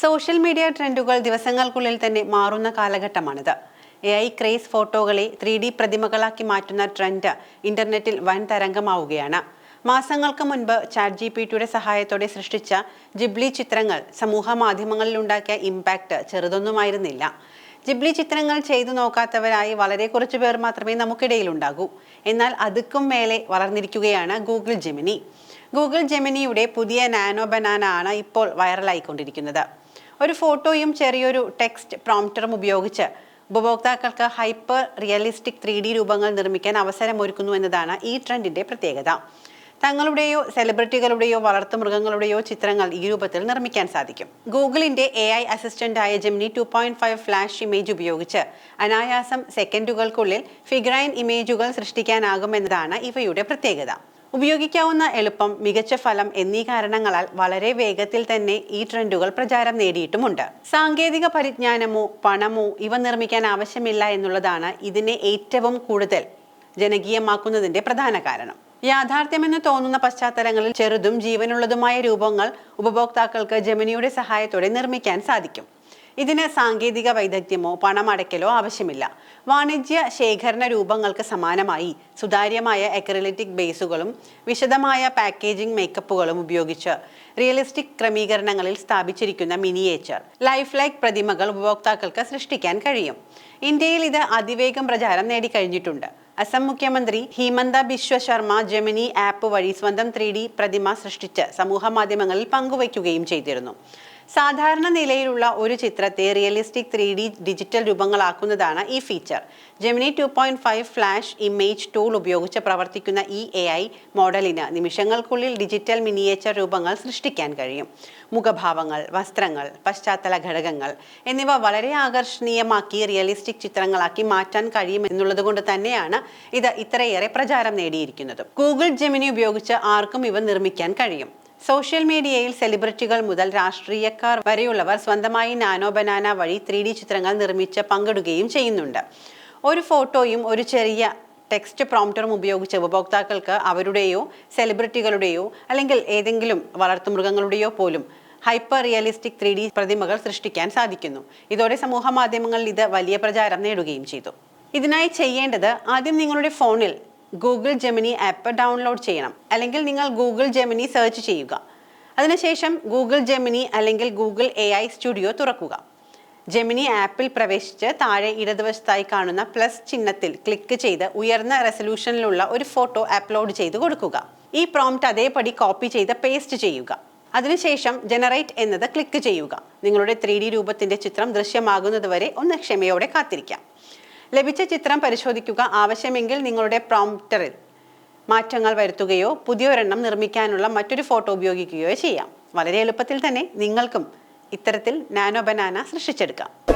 Social media ട്രെൻഡുകൾ ദിവസങ്ങൾക്കുള്ളിൽ തന്നെ മാറുന്ന കാലഘട്ടമാണിത്. എ ഐ ക്രേസ് ഫോട്ടോകളെ ത്രീ ഡി പ്രതിമകളാക്കി മാറ്റുന്ന ട്രെൻഡ് ഇന്റർനെറ്റിൽ വൻ തരംഗമാവുകയാണ്. മാസങ്ങൾക്ക് മുൻപ് ചാറ്റ് ജി പി ടിയുടെ സഹായത്തോടെ സൃഷ്ടിച്ച ജിബ്ലി ചിത്രങ്ങൾ സമൂഹ മാധ്യമങ്ങളിലുണ്ടാക്കിയ ഇമ്പാക്റ്റ് ചെറുതൊന്നുമായിരുന്നില്ല. ജിബ്ലി ചിത്രങ്ങൾ ചെയ്തു നോക്കാത്തവരായി വളരെ കുറച്ചു പേർ മാത്രമേ നമുക്കിടയിലുണ്ടാകൂ. എന്നാൽ അതുക്കും മേലെ വളർന്നിരിക്കുകയാണ് ഗൂഗിൾ ജെമിനി. ഗൂഗിൾ ജെമിനിയുടെ പുതിയ നാനോ ബനാന ആണ് ഇപ്പോൾ വൈറലായിക്കൊണ്ടിരിക്കുന്നത്. ഒരു ഫോട്ടോയും ചെറിയൊരു ടെക്സ്റ്റ് പ്രോംപ്റ്ററും ഉപയോഗിച്ച് ഉപഭോക്താക്കൾക്ക് ഹൈപ്പർ റിയലിസ്റ്റിക് ത്രീ ഡി രൂപങ്ങൾ നിർമ്മിക്കാൻ അവസരമൊരുക്കുന്നു എന്നതാണ് ഈ ട്രെൻഡിന്റെ പ്രത്യേകത. തങ്ങളുടെയോ സെലിബ്രിറ്റികളുടെയോ വളർത്തുമൃഗങ്ങളുടെയോ ചിത്രങ്ങൾ ഈ രൂപത്തിൽ നിർമ്മിക്കാൻ സാധിക്കും. ഗൂഗിളിന്റെ A I അസിസ്റ്റന്റായ Gemini two point five flash image ഉപയോഗിച്ച് അനായാസം സെക്കൻഡുകൾക്കുള്ളിൽ ഫിഗ്രൈൻ ഇമേജുകൾ സൃഷ്ടിക്കാനാകുമെന്നതാണ് ഇവയുടെ പ്രത്യേകത. ഉപയോഗിക്കാവുന്ന എളുപ്പം മികച്ച ഫലം എന്നീ കാരണങ്ങളാൽ വളരെ വേഗത്തിൽ തന്നെ ഈ ട്രെൻഡുകൾ പ്രചാരം നേടിയിട്ടുമുണ്ട്. സാങ്കേതിക പരിജ്ഞാനമോ പണമോ ഇവ നിർമ്മിക്കാൻ ആവശ്യമില്ല എന്നുള്ളതാണ് ഇതിനെ ഏറ്റവും കൂടുതൽ ജനകീയമാക്കുന്നതിന്റെ പ്രധാന കാരണം. യാഥാർത്ഥ്യമെന്ന് തോന്നുന്ന പശ്ചാത്തലങ്ങളിൽ ചെറുതും ജീവനുള്ളതുമായ രൂപങ്ങൾ ഉപഭോക്താക്കൾക്ക് ജമിനിയുടെ സഹായത്തോടെ നിർമ്മിക്കാൻ സാധിക്കും. ഇതിന് സാങ്കേതിക വൈദഗ്ധ്യമോ പണമടയ്ക്കലോ ആവശ്യമില്ല. വാണിജ്യ ശേഖരണ രൂപങ്ങൾക്ക് സമാനമായി സുതാര്യമായ എക്രലിറ്റിക് ബേസുകളും വിശദമായ പാക്കേജിംഗ് മേക്കപ്പുകളും ഉപയോഗിച്ച് റിയലിസ്റ്റിക് ക്രമീകരണങ്ങളിൽ സ്ഥാപിച്ചിരിക്കുന്ന മിനിയേച്ചർ ലൈഫ് ലൈക്ക് പ്രതിമകൾ ഉപഭോക്താക്കൾക്ക് സൃഷ്ടിക്കാൻ കഴിയും. ഇന്ത്യയിൽ ഇത് അതിവേഗം പ്രചാരം നേടിക്കഴിഞ്ഞിട്ടുണ്ട്. അസം മുഖ്യമന്ത്രി ഹിമന്ത ബിശ്വ ശർമ്മ ജെമിനി ആപ്പ് വഴി സ്വന്തം ത്രീ പ്രതിമ സൃഷ്ടിച്ച് സമൂഹ മാധ്യമങ്ങളിൽ പങ്കുവയ്ക്കുകയും ചെയ്തിരുന്നു. സാധാരണ നിലയിലുള്ള ഒരു ചിത്രത്തെ റിയലിസ്റ്റിക് ത്രീ ഡി ഡിജിറ്റൽ രൂപങ്ങളാക്കുന്നതാണ് ഈ feature Gemini two point five flash image tool ഉപയോഗിച്ച് പ്രവർത്തിക്കുന്ന ഈ എ ഐ മോഡലിന് നിമിഷങ്ങൾക്കുള്ളിൽ ഡിജിറ്റൽ മിനിയേച്ചർ രൂപങ്ങൾ സൃഷ്ടിക്കാൻ കഴിയും. മുഖഭാവങ്ങൾ വസ്ത്രങ്ങൾ പശ്ചാത്തല ഘടകങ്ങൾ എന്നിവ വളരെ ആകർഷണീയമാക്കി റിയലിസ്റ്റിക് ചിത്രങ്ങളാക്കി മാറ്റാൻ കഴിയും എന്നുള്ളത് കൊണ്ട് തന്നെയാണ് ഇത് ഇത്രയേറെ പ്രചാരം നേടിയിരിക്കുന്നത്. ഗൂഗിൾ ജെമിനി ഉപയോഗിച്ച് ആർക്കും ഇവ നിർമ്മിക്കാൻ കഴിയും. സോഷ്യൽ മീഡിയയിൽ സെലിബ്രിറ്റികൾ മുതൽ രാഷ്ട്രീയക്കാർ വരെയുള്ളവർ സ്വന്തമായി നാനോ ബനാന വഴി ത്രീ ഡി ചിത്രങ്ങൾ നിർമ്മിച്ച് പങ്കിടുകയും ചെയ്യുന്നുണ്ട്. ഒരു ഫോട്ടോയും ഒരു ചെറിയ ടെക്സ്റ്റ് പ്രോംപ്റ്ററും ഉപയോഗിച്ച് ഉപഭോക്താക്കൾക്ക് അവരുടെയോ സെലിബ്രിറ്റികളുടെയോ അല്ലെങ്കിൽ ഏതെങ്കിലും വളർത്തുമൃഗങ്ങളുടെയോ പോലും ഹൈപ്പർ റിയലിസ്റ്റിക് ത്രീ ഡി പ്രതിമകൾ സൃഷ്ടിക്കാൻ സാധിക്കുന്നു. ഇതോടെ സമൂഹ മാധ്യമങ്ങളിൽ ഇത് വലിയ പ്രചാരം നേടുകയും ചെയ്തു. ഇതിനായി ചെയ്യേണ്ടത് ആദ്യം നിങ്ങളുടെ ഫോണിൽ ഗൂഗിൾ ജെമിനി ആപ്പ് ഡൗൺലോഡ് ചെയ്യണം. അല്ലെങ്കിൽ നിങ്ങൾ ഗൂഗിൾ ജെമിനി സെർച്ച് ചെയ്യുക. അതിനുശേഷം ഗൂഗിൾ ജെമിനി അല്ലെങ്കിൽ ഗൂഗിൾ എ ഐ സ്റ്റുഡിയോ തുറക്കുക. ജെമിനി ആപ്പിൽ പ്രവേശിച്ച് താഴെ ഇടതുവശത്തായി കാണുന്ന പ്ലസ് ചിഹ്നത്തിൽ ക്ലിക്ക് ചെയ്ത് ഉയർന്ന റെസൊല്യൂഷനിലുള്ള ഒരു ഫോട്ടോ അപ്ലോഡ് ചെയ്ത് കൊടുക്കുക. ഈ പ്രോംപ്റ്റ് അതേപടി കോപ്പി ചെയ്ത് പേസ്റ്റ് ചെയ്യുക. അതിനുശേഷം ജനറേറ്റ് എന്നത് ക്ലിക്ക് ചെയ്യുക. നിങ്ങളുടെ ത്രീ രൂപത്തിന്റെ ചിത്രം ദൃശ്യമാകുന്നതുവരെ ഒന്ന് ക്ഷമയോടെ കാത്തിരിക്കാം. ലഭിച്ച ചിത്രം പരിശോധിക്കുക ആവശ്യമെങ്കിൽ നിങ്ങളുടെ പ്രോംപ്റ്ററിൽ മാറ്റങ്ങൾ വരുത്തുകയോ പുതിയൊരെണ്ണം നിർമ്മിക്കാനുള്ള മറ്റൊരു ഫോട്ടോ ഉപയോഗിക്കുകയോ ചെയ്യാം. വളരെ എളുപ്പത്തിൽ തന്നെ നിങ്ങൾക്കും ഇത്തരത്തിൽ നാനോ ബനാന സൃഷ്ടിച്ചെടുക്കാം.